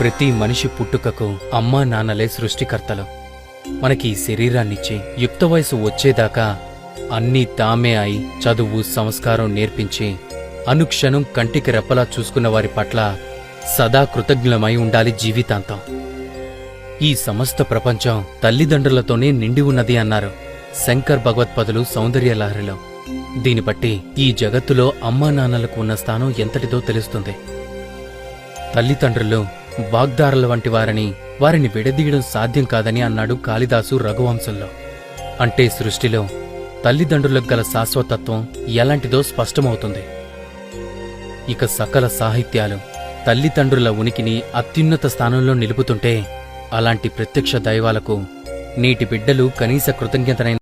ప్రతి మనిషి పుట్టుకకు అమ్మా నాన్నలే సృష్టికర్తలు. మనకి శరీరాన్నిచ్చి యుక్త వయసు వచ్చేదాకా అన్నీ తామే అయి చదువు సంస్కారం నేర్పించి అనుక్షణం కంటికి రెప్పలా చూసుకున్న వారి పట్ల సదా కృతజ్ఞమై ఉండాలి జీవితాంతం. ఈ సమస్త ప్రపంచం తల్లిదండ్రులతోనే నిండి ఉన్నది అన్నారు శంకర్ భగవత్పదులు సౌందర్యలహరిలో. దీని బట్టి ఈ జగత్తులో అమ్మా నాన్నలకు ఉన్న స్థానం ఎంతటిదో తెలుస్తుంది. తల్లిదండ్రులు వాగ్దారుల వంటి వారని వారిని విడదీయడం సాధ్యం కాదని అన్నాడు కాళిదాసు రఘువంశంలో. అంటే సృష్టిలో తల్లిదండ్రులకు గల శాశ్వతత్వం ఎలాంటిదో స్పష్టమవుతుంది. ఇక సకల సాహిత్యాలు తల్లిదండ్రుల ఉనికిని అత్యున్నత స్థానంలో నిలుపుతుంటే అలాంటి ప్రత్యక్ష దైవాలకు నీటి బిడ్డలు కనీస కృతజ్ఞతనైన